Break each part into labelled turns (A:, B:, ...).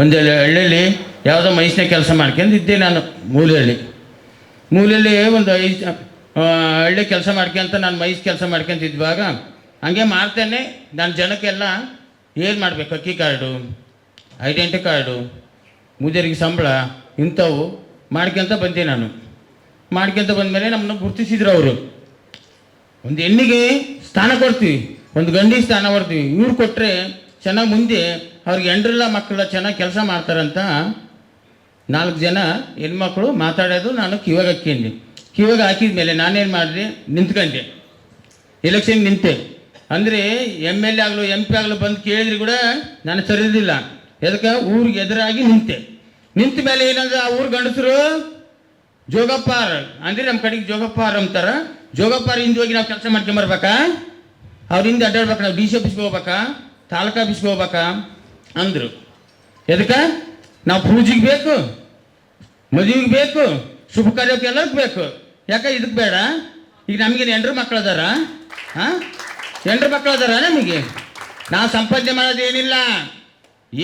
A: ಒಂದು ಹಳ್ಳಿಯಲ್ಲಿ ಯಾವುದೋ ಮೈಸಿನ ಕೆಲಸ ಮಾಡ್ಕೊಂಡು ಇದ್ದೆ ನಾನು ಮೂಲೆಯಲ್ಲಿ. ಮೂಲೆಯಲ್ಲಿ ಒಂದು ಐದು ಹಳ್ಳಿ ಕೆಲಸ ಮಾಡ್ಕೊಂತ ನಾನು ಮೈಸ್ ಕೆಲಸ ಮಾಡ್ಕೊಂತಿದ್ವಾಗ ಹಂಗೆ ಮಾಡ್ತೇನೆ. ನಾನು ಜನಕ್ಕೆಲ್ಲ ಏನು ಮಾಡಬೇಕು? ಅಕ್ಕಿ ಕಾರ್ಡು ಐಡೆಂಟಿ ಕಾರ್ಡು ಮುದಿಯರಿಗೆ ಸಂಬಳ ಇಂಥವು ಮಾಡ್ಕೊಂತ ಬಂದೆ ನಾನು. ಮಾಡ್ಕೊಂತ ಬಂದಮೇಲೆ ನಮ್ಮನ್ನು ಗುರ್ತಿಸಿದ್ರು ಅವರು. ಒಂದು ಹೆಣ್ಣಿಗೆ ಸ್ಥಾನ ಕೊಡ್ತೀವಿ, ಒಂದು ಗಂಡಿಗೆ ಸ್ಥಾನ ಕೊಡ್ತೀವಿ. ಇವ್ರು ಕೊಟ್ಟರೆ ಚೆನ್ನಾಗಿ ಮುಂದೆ ಅವ್ರಿಗೆ ಹೆಂಡ್ರಿಲ್ಲ ಮಕ್ಕಳ ಚೆನ್ನಾಗಿ ಕೆಲಸ ಮಾಡ್ತಾರಂತ ನಾಲ್ಕು ಜನ ಹೆಣ್ಮಕ್ಳು ಮಾತಾಡೋದು ನಾನು ಕಿವಾಗ ಹಾಕ್ಕೊಂಡೆ. ಕಿವಾಗ ಹಾಕಿದ ಮೇಲೆ ನಾನೇನು ಮಾಡಿದೆ? ನಿಂತ್ಕೊಂಡೆ. ಎಲೆಕ್ಷನ್ ನಿಂತೆ. ಅಂದರೆ ಎಂ ಎಲ್ ಎ ಆಗಲು, ಎಂ ಪಿ ಆಗಲು ಬಂದು ಕೇಳಿದ್ರು ಕೂಡ ನಾನು ಸರಿದಿಲ್ಲ. ಎದಕ್ಕೆ? ಊರಿಗೆ ಎದುರಾಗಿ ನಿಂತೆ. ನಿಂತ ಮೇಲೆ ಏನಂದ್ರೆ ಆ ಊರು ಗಂಡಸರು, ಜೋಗಪ್ಪಾರ್, ಅಂದ್ರೆ ನಮ್ಮ ಕಡೆಗೆ ಜೋಗಪ್ಪಾರ್ ಅಂತಾರ ಜೋಗಪ್ಪಾರ್ ಹಿಂದೆ ಹೋಗಿ ನಾವು ಕೆಲಸ ಮಾಡ್ಕೊಂಬರ್ಬೇಕಾ ಹಿಂದೆ ಅಡ್ಡಾಡ್ಬೇಕು? ನಾವು ಡಿ ಸಿ ಆಫೀಸ್ಗೆ ಹೋಗ್ಬೇಕಾ? ತಾಲೂಕಾ ಆಫೀಸ್ಗೆ ಹೋಗ್ಬೇಕಾ? ಅಂದರು. ಎದಕ್ಕೆ? ನಾವು ಪೂಜೆಗೆ ಬೇಕು, ಮದುವೆಗೆ ಬೇಕು, ಶುಭ ಕಾರ್ಯಕ್ಕೆ ಬೇಕು. ಯಾಕೆ ಇದಕ್ಕೆ ಬೇಡ? ಈಗ ನಮಗೇನು ಎಂಡ್ರ ಮಕ್ಕಳು ಅದಾರ ಹಾಂ ಎಂಡ್ರ ಮಕ್ಕಳು ಅದಾರ ನಮಗೆ. ನಾವು ಸಂಪಾದನೆ ಮಾಡೋದೇನಿಲ್ಲ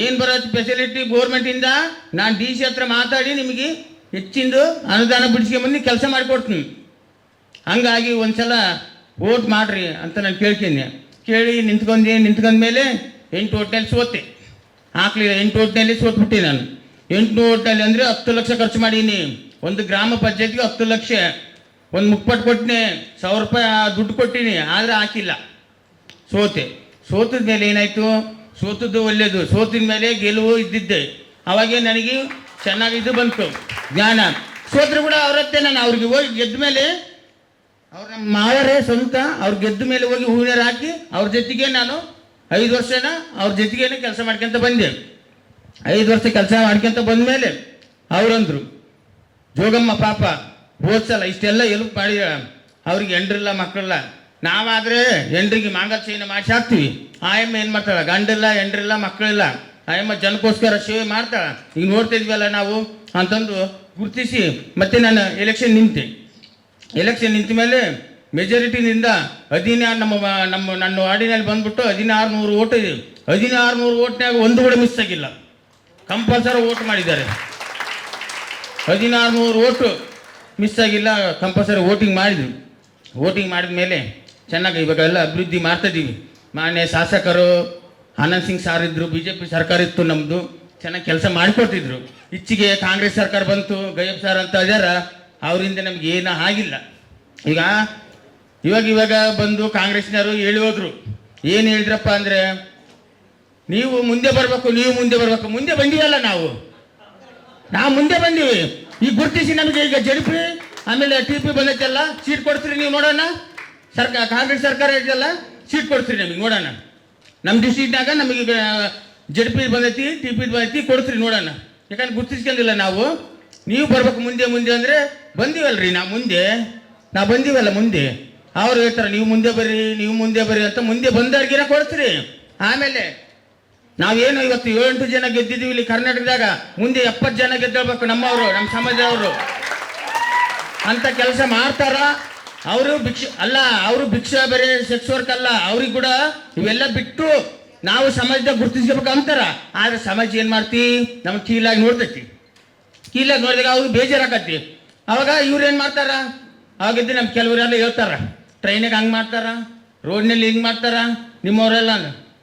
A: ಏನು ಬರೋದು ಫೆಸಿಲಿಟಿ ಗೋರ್ಮೆಂಟಿಂದ ನಾನು ಡಿ ಸಿ ಹತ್ರ ಮಾತಾಡಿ ನಿಮಗೆ ಹೆಚ್ಚಿಂದು ಅನುದಾನ ಬಿಡಿಸ್ಕೊಂಬಂದು ಕೆಲಸ ಮಾಡಿಕೊಡ್ತೀನಿ. ಹಂಗಾಗಿ ಒಂದ್ಸಲ ಓಟ್ ಮಾಡ್ರಿ ಅಂತ ನಾನು ಕೇಳ್ತೀನಿ. ಕೇಳಿ ನಿಂತ್ಕೊಂಡೆ ನಿಂತ್ಕೊಂಡ್ಮೇಲೆ ಎಂಟು ಓಟ್ನಲ್ಲಿ ಸೋತೆ ಹಾಕ್ಲಿಲ್ಲ ಎಂಟು ಓಟ್ನಲ್ಲಿ ಸೋತ್ಬಿಟ್ಟೆ ನಾನು. ಎಂಟು ಓಟ್ನಲ್ಲಿ ಅಂದರೆ ಹತ್ತು ಲಕ್ಷ ಖರ್ಚು ಮಾಡೀನಿ. ಒಂದು ಗ್ರಾಮ ಪಂಚಾಯತ್ಗೆ ಹತ್ತು ಲಕ್ಷ. ಒಂದು ಮುಪ್ಪಟ್ಟು ಕೊಟ್ಟಿನಿ, ಸಾವಿರ ರೂಪಾಯಿ ದುಡ್ಡು ಕೊಟ್ಟಿನಿ, ಆದರೆ ಹಾಕಿಲ್ಲ. ಸೋತೆ. ಸೋತದ ಮೇಲೆ ಏನಾಯಿತು? ಸೋತದ್ದು ಒಳ್ಳೆಯದು ಸೋತಿನ ಮೇಲೆ ಗೆಲುವು ಇದ್ದಿದ್ದೆ. ಅವಾಗೇ ನನಗೆ ಚೆನ್ನಾಗಿ ಇದು ಬಂತು, ಜ್ಞಾನ. ಸೋತ್ರು ಕೂಡ ಅವರತ್ತೆ ನಾನು. ಅವ್ರಿಗೆ ಹೋಗಿ ಗೆದ್ದ ಮೇಲೆ ಅವ್ರ ನಮ್ಮ ಮಾವರೇ ಸ್ವಂತ. ಅವ್ರು ಗೆದ್ದ ಮೇಲೆ ಹೋಗಿ ಹೂವಿನ ಹಾಕಿ ಅವ್ರ ಜೊತೆಗೆ ನಾನು ಐದು ವರ್ಷನ? ಅವ್ರ ಜೊತೆಗೇನೆ ಕೆಲಸ ಮಾಡ್ಕೊಂತ ಬಂದೆ. ಐದು ವರ್ಷ ಕೆಲಸ ಮಾಡ್ಕೊಂತ ಬಂದಮೇಲೆ ಅವರಂದ್ರು, ಜೋಗಮ್ಮ ಪಾಪ ಓದ್ಸಲ್ಲ ಇಷ್ಟೆಲ್ಲ ಎಲ್ಪ್ ಮಾಡಿ, ಅವ್ರಿಗೆ ಹೆಂಡ್ರಿಲ್ಲ ಮಕ್ಕಳಿಲ್ಲ, ನಾವಾದರೆ ಹೆಂಡ್ರಿಗೆ ಮಾಂಗಲ್ ಚೈನ ಮಾಡಿಸಿ ಹಾಕ್ತೀವಿ ಆಯಮ್ಮ ಏನು ಮಾಡ್ತಾಳೆ? ಗಂಡಿಲ್ಲ, ಹೆಂಡ್ರಿಲ್ಲ, ಮಕ್ಕಳಿಲ್ಲ ಆಯಮ್ಮ ಜನಕ್ಕೋಸ್ಕರ ಸೇವೆ ಮಾಡ್ತಾಳೆ. ಈಗ ನೋಡ್ತಾ ನಾವು? ಅಂತಂದು ಗುರ್ತಿಸಿ ಮತ್ತೆ ನಾನು ಎಲೆಕ್ಷನ್ ನಿಂತೆ. ಎಲೆಕ್ಷನ್ ನಿಂತ ಮೇಲೆ ಮೆಜಾರಿಟಿನಿಂದ ಹದಿನಾರು ನಮ್ಮ ನಮ್ಮ ನನ್ನ ವಾರ್ಡಿನಲ್ಲಿ ಬಂದ್ಬಿಟ್ಟು ಹದಿನಾರು ನೂರು ಓಟ್ ಹದಿನಾರು ನೂರು ಓಟ್ನಾಗ ಒಂದು ಕೂಡ ಮಿಸ್ ಆಗಿಲ್ಲ. ಕಂಪಲ್ಸರಿ ಓಟ್ ಮಾಡಿದ್ದಾರೆ. ಹದಿನಾರು ನೂರು ಓಟು ಮಿಸ್ ಆಗಿಲ್ಲ, ಕಂಪಲ್ಸರಿ ವೋಟಿಂಗ್ ಮಾಡಿದ್ವಿ. ವೋಟಿಂಗ್ ಮಾಡಿದ ಮೇಲೆ ಚೆನ್ನಾಗಿ ಇವಾಗ ಎಲ್ಲ ಅಭಿವೃದ್ಧಿ ಮಾಡ್ತಾ ಇದ್ದೀವಿ ಮಾನ್ಯ ಶಾಸಕರು, ಆನಂದ್ ಸಿಂಗ್ ಸಾರ್ ಇದ್ರು ಬಿ ಜೆ ಪಿ ಸರ್ಕಾರ ಇತ್ತು ನಮ್ಮದು ಚೆನ್ನಾಗಿ ಕೆಲಸ ಮಾಡಿಕೊಡ್ತಿದ್ರು ಇಚ್ಚಿಗೆ ಕಾಂಗ್ರೆಸ್ ಸರ್ಕಾರ ಬಂತು, ಗಯಬ್ ಸರ್ ಅಂತ ಇದಾರ, ಅವರಿಂದ ನಮ್ಗೆ ಏನೂ ಆಗಿಲ್ಲ. ಈಗ ಇವಾಗ ಇವಾಗ ಬಂದು ಕಾಂಗ್ರೆಸ್ನವರು ಹೇಳಿ ಹೋದ್ರು. ಏನು ಹೇಳಿದ್ರಪ್ಪ ಅಂದರೆ, ನೀವು ಮುಂದೆ ಬರಬೇಕು, ನೀವು ಮುಂದೆ ಬರಬೇಕು. ಮುಂದೆ ಬಂದಿವಲ್ಲ ನಾವು. ನಾವು ಮುಂದೆ ಬಂದೀವಿ. ಈಗ ಗುರುತಿಸಿ ನಮಗೆ ಈಗ ಜಡಿಪಿ, ಆಮೇಲೆ ಟಿ ಪಿ ಬಂದೈತಲ್ಲ, ಸೀಟ್ ಕೊಡ್ತೀರಿ ನೀವು ನೋಡೋಣ. ಸರ್ಕಾರ ಕಾಂಗ್ರೆಸ್ ಸರ್ಕಾರ ಇದೆಯಲ್ಲ ಸೀಟ್ ಕೊಡ್ತೀರಿ ನಮಗೆ ನೋಡೋಣ. ನಮ್ಮ ಡಿಸ್ಟ್ರಿಕ್ಟ್ನಾಗ ನಮಗೆ ಈಗ ಜಡ್ ಪಿ ಬಂದೈತಿ ಟಿ ಪಿ ಬಂದೈತಿ, ಕೊಡ್ತೀರಿ ನೋಡೋಣ. ಯಾಕಂದ್ರೆ ಗುರ್ತಿಸ್ಕೊಂಡಿಲ್ಲ ನಾವು. ನೀವು ಬರ್ಬೇಕು ಮುಂದೆ ಮುಂದೆ ಅಂದರೆ ಬಂದೀವಲ್ರಿ ನಾವು ಮುಂದೆ. ನಾವು ಬಂದೀವಲ್ಲ ಮುಂದೆ. ಅವ್ರು ಹೇಳ್ತಾರೆ, ನೀವು ಮುಂದೆ ಬರ್ರಿ, ನೀವು ಮುಂದೆ ಬರ್ರಿ ಅಂತ ಮುಂದೆ ಬಂದವ್ರಿಗಿನ ಕೊಡ್ತೀರಿ. ಆಮೇಲೆ ನಾವೇನು ಇವತ್ತು ಏಳೆಂಟು ಜನ ಗೆದ್ದಿದ್ದೀವಿ ಇಲ್ಲಿ ಕರ್ನಾಟಕದಾಗ, ಮುಂದೆ ಎಪ್ಪತ್ತು ಜನ ಗೆದ್ದಬೇಕು ನಮ್ಮವರು, ನಮ್ಮ ಸಮಾಜದವರು. ಅಂತ ಕೆಲಸ ಮಾಡ್ತಾರ. ಅವರು ಭಿಕ್ಷ, ಅಲ್ಲ, ಅವರು ಭಿಕ್ಷಾ ಬೇರೆ ಸೆಕ್ಸ್ ವರ್ಕ್ ಅಲ್ಲ, ಅವ್ರಿಗೆ ಕೂಡ ಇವೆಲ್ಲ ಬಿಟ್ಟು ನಾವು ಸಮಾಜದಾಗ ಗುರುತಿಸ್ಬೇಕು ಅಂತಾರ. ಆದ್ರೆ ಸಮಾಜ ಏನು ಮಾಡ್ತಿ? ನಮ್ಮ ಕೀಲಾಗಿ ನೋಡ್ತೈತಿ. ಕೀಲಾಗಿ ನೋಡಿದಾಗ ಅವ್ರಿಗೆ ಬೇಜಾರಾಕತಿ ಅವಾಗ ಇವ್ರು ಏನು ಮಾಡ್ತಾರ? ಅವಾಗಿದ್ದು ನಮ್ಮ ಕೆಲವರೆಲ್ಲ ಹೇಳ್ತಾರ. ಟ್ರೈನಿಗೆ ಹಂಗೆ ಮಾಡ್ತಾರ? ರೋಡ್ನಲ್ಲಿ ಹಿಂಗೆ ಮಾಡ್ತಾರ? ನಿಮ್ಮವರೆಲ್ಲ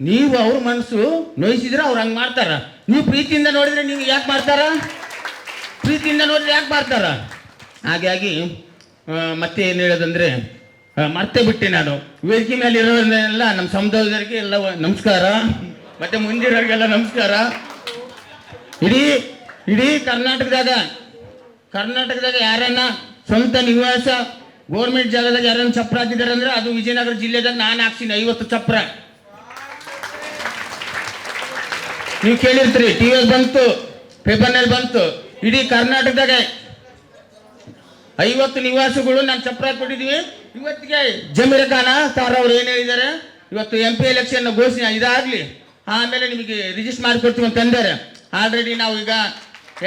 A: ನೀವು ಅವ್ರ ಮನಸ್ಸು ನೋಯಿಸಿದ್ರೆ ಅವ್ರು ಹಂಗೆ ಮಾಡ್ತಾರ. ನೀವು ಪ್ರೀತಿಯಿಂದ ನೋಡಿದ್ರೆ ನೀವು ಯಾಕೆ ಮಾಡ್ತಾರ? ಪ್ರೀತಿಯಿಂದ ನೋಡಿದ್ರೆ ಯಾಕೆ ಮಾಡ್ತಾರ? ಹಾಗಾಗಿ ಮತ್ತೆ ಏನು ಹೇಳೋದಂದ್ರೆ ಮರ್ತೆ ಬಿಟ್ಟೆ ನಾನು. ವೇದಿಕೆ ಮೇಲೆ ಇರೋದನ್ನೆಲ್ಲ ನಮ್ಮ ಸಮುದಾಯದವರಿಗೆ ಎಲ್ಲ ನಮಸ್ಕಾರ. ಮತ್ತೆ ಮುಂದಿರೋರಿಗೆಲ್ಲ ನಮಸ್ಕಾರ. ಇಡೀ ಇಡೀ ಕರ್ನಾಟಕದಾಗ ಕರ್ನಾಟಕದಾಗ ಯಾರನ್ನ ಸ್ವಂತ ನಿವಾಸ ಗೋರ್ಮೆಂಟ್ ಜಾಗದಾಗ ಯಾರನ್ನ ಚಪ್ರ ಹಾಕಿದ್ದಾರೆ ಅಂದ್ರೆ ಅದು ವಿಜಯನಗರ ಜಿಲ್ಲೆದಾಗ ನಾನು ಹಾಕ್ಸಿನಿ, ಐವತ್ತು ಚಪ್ರ. ನೀವು ಕೇಳಿರ್ತೀರಿ, ಟಿ ವಿ ಬಂತು ಪೇಪರ್ನಲ್ಲಿ ಬಂತು, ಇಡೀ ಕರ್ನಾಟಕದಾಗ ಐವತ್ತು ನಿವಾಸಿಗಳು ನಾನು ಚಪ್ರ ಕೊಟ್ಟಿದ್ದೀವಿ ಇವತ್ತಿಗೆ ಜಮೀರ್ ಖಾನ ಸಾರ್ ಅವ್ರು ಏನು ಹೇಳಿದ್ದಾರೆ, ಇವತ್ತು ಎಂ ಪಿ ಎಲೆಕ್ಷನ್ ಘೋಷಣೆ ಇದಾಗಲಿ. ಆಮೇಲೆ ನಿಮಗೆ ರಿಜಿಸ್ಟರ್ ಮಾಡಿಕೊಡ್ತೀವಿ ಅಂತ ಅಂದಾರೆ. ಆಲ್ರೆಡಿ ನಾವು ಈಗ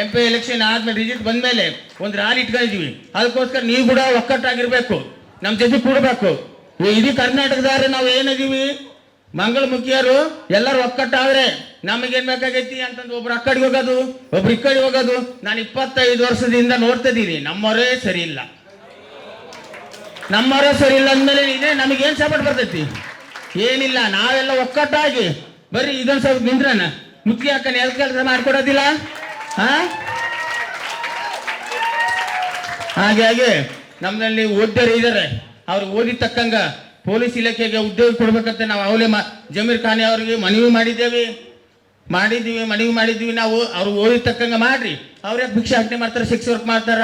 A: ಎಂ ಪಿ ಎಲೆಕ್ಷನ್ ಆದ್ಮೇಲೆ ರಿಜಿಟ್ ಬಂದಮೇಲೆ ಒಂದು ರ್ಯಾಲಿ ಇಟ್ಕೊಂಡಿದ್ದೀವಿ ಅದಕ್ಕೋಸ್ಕರ ನೀವು ಕೂಡ ಒಕ್ಕಟ್ಟಾಗಿರ್ಬೇಕು. ನಮ್ಮ ಜೊತೆ ಕೂಡಬೇಕು. ಇಡೀ ಕರ್ನಾಟಕದಾರೆ ನಾವು ಏನಿದೀವಿ? ಮಂಗಳ ಮುಖಿಯರು ಎಲ್ಲರೂ ಒಕ್ಕಟ್ಟಾದ್ರೆ ನಮಗೇನ್ ಬೇಕಾಗೈತಿ ಅಂತಂದು ಒಬ್ರು ಕಡೆಗೆ ಹೋಗೋದು, ಒಬ್ರು ಈ ಕಡೆ ಹೋಗೋದು. ನಾನು ಇಪ್ಪತ್ತೈದು ವರ್ಷದಿಂದ ನೋಡ್ತಾ ಇದ್ದೀನಿ. ನಮ್ಮವರೇ ಸರಿ ಇಲ್ಲ. ನಮ್ಮವರೇ ಸರಿ ಇಲ್ಲ ಅಂದ್ಮೇಲೆ ಇದೇ ನಮಗೇನ್ ಸಪೋರ್ಟ್ ಬರ್ತೈತಿ? ಏನಿಲ್ಲ. ನಾವೆಲ್ಲ ಒಕ್ಕಟ್ಟಾಗಿ ಬರ್ರಿ ಇದೊಂದು ಸ್ವಲ್ಪ ನಿಂದ್ರನ. ಮುಖ್ಯ ಅಕ್ಕನ ಎಲ್ ಕೆಲಸ ಮಾಡ್ಕೊಡೋದಿಲ್ಲ. ಹಾಗಾಗಿ ನಮ್ಮಲ್ಲಿ ಓದ್ಯರು ಇದ್ದಾರೆ ಅವ್ರು ಓದಿದ ತಕ್ಕಂಗ ಪೊಲೀಸ್ ಇಲಾಖೆಗೆ ಉದ್ಯೋಗ ಕೊಡ್ಬೇಕಂತ ನಾವು ಅವಲೇ ಮಾ ಜಮೀರ್ ಖಾನೆ ಅವ್ರಿಗೆ ಮನವಿ ಮಾಡಿದ್ದೇವೆ. ಮಾಡಿದ್ದೀವಿ, ಮನವಿ ಮಾಡಿದ್ದೀವಿ. ನಾವು ಅವ್ರು ಓದಿದ ತಕ್ಕಂಗೆ ಮಾಡ್ರಿ. ಅವ್ರೇ ಭಿಕ್ಷೆ ಹಾಕಿ ಮಾಡ್ತಾರೆ ಸಿಕ್ಸ್ ವರ್ಕ್ ಮಾಡ್ತಾರ?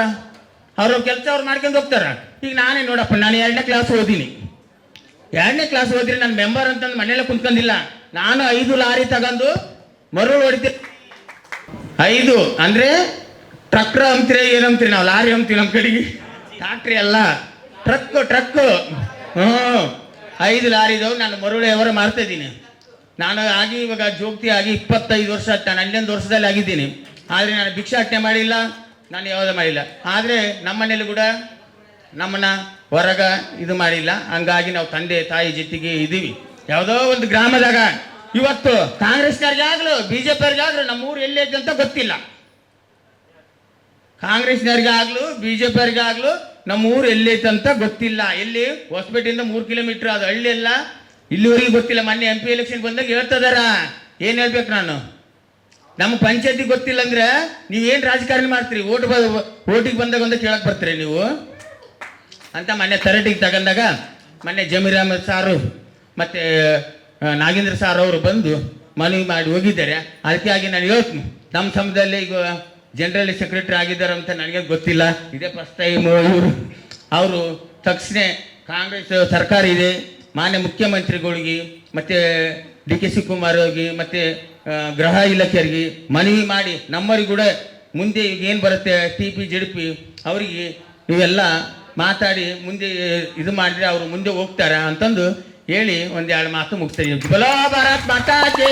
A: ಅವ್ರ ಕೆಲಸ ಅವ್ರು ಮಾಡ್ಕೊಂಡು ಹೋಗ್ತಾರ. ಈಗ ನಾನೇ ನೋಡಪ್ಪ, ನಾನು ಎರಡನೇ ಕ್ಲಾಸ್ ಓದಿನಿ. ಎರಡನೇ ಕ್ಲಾಸ್ ಓದಿರಿ ನಾನು ಮೆಂಬರ್ ಅಂತಂದು ಮನೆಯಲ್ಲೇ ಕುಂತ್ಕೊಂಡಿಲ್ಲ ನಾನು ಐದು ಲಾರಿ ತಗೊಂಡು ಮರಳು ಹೊಡಿತೀನಿ ಐದು. ಅಂದ್ರೆ ಟ್ರಕ್ರ ಅಂತೀರಿ ಏನಂತೀರಿ ನಾವು? ಲಾರಿ ಅಂತೀವಿ ನಮ್ಮ ಕಡೆಗೆ. ಟ್ರಾಕ್ಟ್ರಿ ಅಲ್ಲ ಟ್ರಕ್ ಟ್ರಕ್ ಹ್ಞೂ ಐದು ಲಾರಿ ಇದಾವೆ ನಾನು ಮರುಳೆಯವರ ಮಾರ್ತಾ ಇದ್ದೀನಿ. ನಾನು ಆಗಿ ಇವಾಗ ಜೋಗ್ತಿ ಆಗಿ ಇಪ್ಪತ್ತೈದು ವರ್ಷ ನಾನು ಹನ್ನೊಂದು ವರ್ಷದಲ್ಲಿ ಆಗಿದ್ದೀನಿ. ಆದರೆ ನಾನು ಭಿಕ್ಷಾಟನೆ ಮಾಡಿಲ್ಲ. ನಾನು ಯಾವುದೇ ಮಾಡಿಲ್ಲ. ಆದರೆ ನಮ್ಮನೇಲಿ ಕೂಡ ನಮ್ಮನ್ನ ಹೊರಗ ಇದು ಮಾಡಿಲ್ಲ. ಹಂಗಾಗಿ ನಾವು ತಂದೆ, ತಾಯಿ ಜೊತೆಗೆ ಇದೀವಿ. ಯಾವುದೋ ಒಂದು ಗ್ರಾಮದಾಗ ಇವತ್ತು ಕಾಂಗ್ರೆಸ್ನವ್ರಿಗಾಗ್ಲು ಬಿ ಜೆ ಪಿಯವ್ರಿಗಾಗ್ಲು ನಮ್ಮ ಊರು ಎಲ್ಲಿ ಐತೆ ಅಂತ ಗೊತ್ತಿಲ್ಲ. ಕಾಂಗ್ರೆಸ್ನವ್ರಿಗಾಗ್ಲು ಬಿ ಜೆ ಪಿಯವ್ರಿಗಾಗ್ಲು ನಮ್ಮ ಊರು ಎಲ್ಲೈತೆ ಅಂತ ಗೊತ್ತಿಲ್ಲ. ಎಲ್ಲಿ? ಹೊಸಪೇಟೆಯಿಂದ ಮೂರು ಕಿಲೋಮೀಟರ್ ಅದು ಹಳ್ಳಿ ಎಲ್ಲ ಇಲ್ಲಿವರೆಗೆ ಗೊತ್ತಿಲ್ಲ. ಮೊನ್ನೆ ಎಂ ಪಿ ಎಲೆಕ್ಷನ್ ಬಂದಾಗ ಹೇಳ್ತದಾರ ಏನು ಹೇಳ್ಬೇಕು ನಾನು? ನಮ್ಮ ಪಂಚಾಯತಿ ಗೊತ್ತಿಲ್ಲ ಅಂದ್ರೆ ನೀವೇನು ರಾಜಕಾರಣ ಮಾಡ್ತೀರಿ? ಓಟ್ ಬ, ಓಟಿಗೆ ಬಂದಾಗ ಒಂದು ಕೇಳಕ್ಕೆ ಬರ್ತೀರಿ ನೀವು? ಅಂತ ಮೊನ್ನೆ ತರಟಿಗೆ ತಗೊಂಡಾಗ, ಮೊನ್ನೆ ಜಮೀರ್ ಅಹಮದ್ ಸಾರು ಮತ್ತು ನಾಗೇಂದ್ರ ಸಾರ್ ಅವರು ಬಂದು ಮನವಿ ಮಾಡಿ ಹೋಗಿದ್ದಾರೆ. ಅದಕ್ಕಾಗಿ ನಾನು ಹೇಳ್ತೀನಿ. ನಮ್ಮ ಸಮಯದಲ್ಲಿ ಈಗ ಜನರಲ್ ಸೆಕ್ರೆಟರಿ ಆಗಿದ್ದಾರೆ ಅಂತ ನನಗೆ ಗೊತ್ತಿಲ್ಲ. ಇದೇ ಫಸ್ಟ್ ಟೈಮ್ ಇವರು. ಅವರು ತಕ್ಷಣ ಕಾಂಗ್ರೆಸ್ ಸರ್ಕಾರ ಇದೆ. ಮಾನ್ಯ ಮುಖ್ಯಮಂತ್ರಿಗಳಿಗೆ, ಮತ್ತು ಡಿ ಕೆ ಅವ್ರಿಗೆ, ಮತ್ತು ಗೃಹ ಇಲಾಖೆಯವರಿಗೆ ಮನವಿ ಮಾಡಿ ನಮ್ಮವ್ರಿಗೆ ಕೂಡ ಮುಂದೆ ಈಗ ಏನು ಬರುತ್ತೆ T P Z D P ಅವರಿಗೆ ಇವೆಲ್ಲ ಮಾತಾಡಿ ಮುಂದೆ ಇದು ಮಾಡಿದ್ರೆ ಅವರು ಮುಂದೆ ಹೋಗ್ತಾರೆ ಅಂತಂದು ಹೇಳಿ ಒಂದೆರಡು ಮಾತು ಮುಗಿಸ್ತೀನಿ. ಬಲೋ ಭಾರತ್ ಮಾತಾ ಕಿ